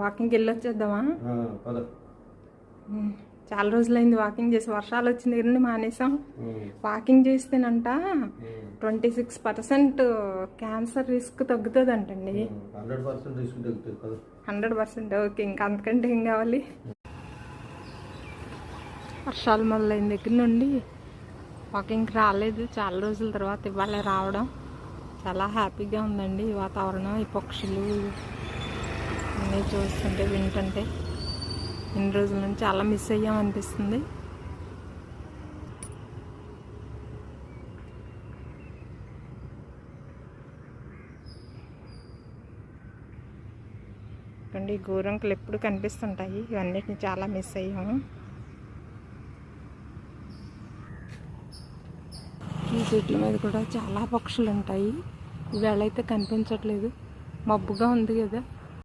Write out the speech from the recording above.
వాకింగ్కి వెళ్ళొచ్చేద్దామా? చాలా రోజులైంది వాకింగ్ చేసి వర్షాలు వచ్చిన దగ్గర నుండి మానేసాం walking చేస్తేనంట twenty six percent cancer risk తగ్గుతుంది పద. హండ్రెడ్ పర్సెంట్ ఓకే ఇంకా అంతకంటే ఏం కావాలి? వర్షాలు మొదలైన దగ్గర నుండి వాకింగ్కి రాలేదు. చాలా రోజుల తర్వాత ఇవాళ రావడం. చాలా హ్యాపీగా ఉందండి ఈ వాతావరణం. ఈ పక్షులు అన్నీ చూస్తుంటే వింటుంటే ఇన్ని రోజుల నుంచి చాలా మిస్ అయ్యామనిపిస్తుంది. అనిపిస్తుంది గోరంకలు ఈ గోరంకులు ఎప్పుడు కనిపిస్తుంటాయి? ఇవన్నిటిని చాలా మిస్ అయ్యాము. ఈ చెట్ల మీద కూడా చాలా పక్షులు ఉంటాయి ఇవాళ అయితే కనిపించట్లేదు. మబ్బుగా ఉంది కదా.